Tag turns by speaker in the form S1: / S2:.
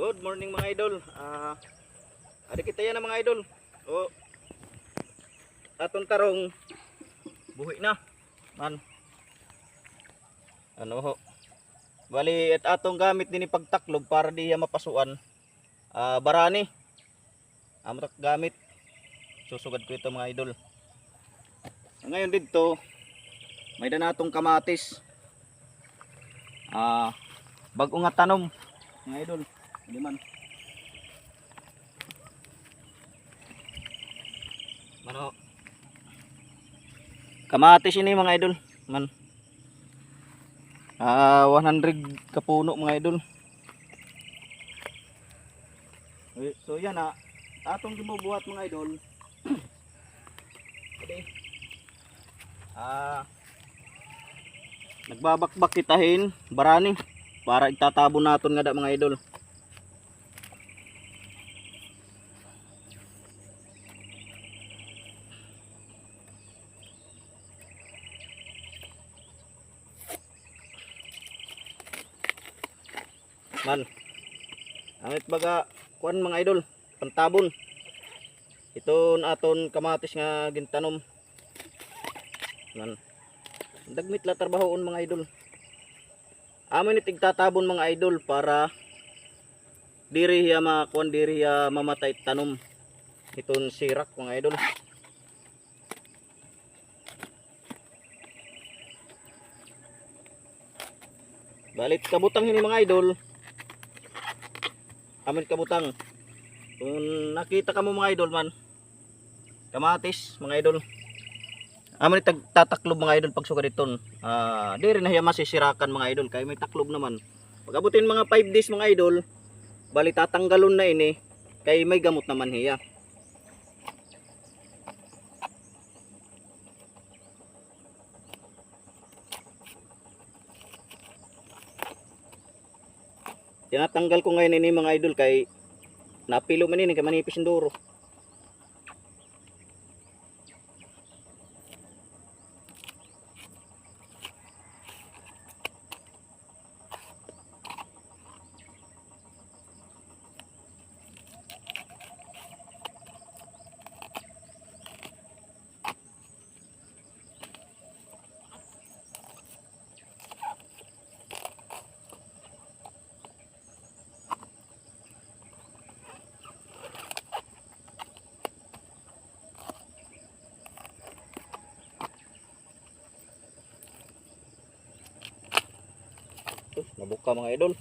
S1: Good morning mga idol. Ah, ada kita yan mga idol. O atong tarong buhi na. Man. Ano ho? Bali at atong gamit din pagtaklob para di mapasuan. Ah, barani. Amo gamit. Susugad ko ito mga idol. Ngayon dito may danatong kamatis. Ah, bago nga tanom mga idol. Hindi man. Mano. Kamatis ini mga idol. Man. Ah, 100 kapuno mga idol. Eh, So yan ah. Atong gibubuhat mga idol. Okay. Ah, nagbabakbak kitahin barani para itatabon naton nga da mga idol. Man. Amit baga kuan mga idol, pantabon. Ito aton kamatis nga gintanom. Man. Dagmit la trabahoon mga idol. Amin ni tigtatabon mga idol para diri hiya makuan diri hiya mamatay tanom. Iton sirak mga idol. Balit kabutang ini mga idol. Amin kabutang. Kung nakita ka mo mga idol man. Kamatis mga idol. Amin tataklob mga idol pag suka diton. Ah, di rin na masisirakan mga idol kay may taklob naman. Pag abutin mga 5 days mga idol, bali tatanggalon na ini kay may gamot naman hiya. Tinatanggal ko ngayon ini mga idol kay napilo man ini kay manipis duro. Ito, nabuka mga idol.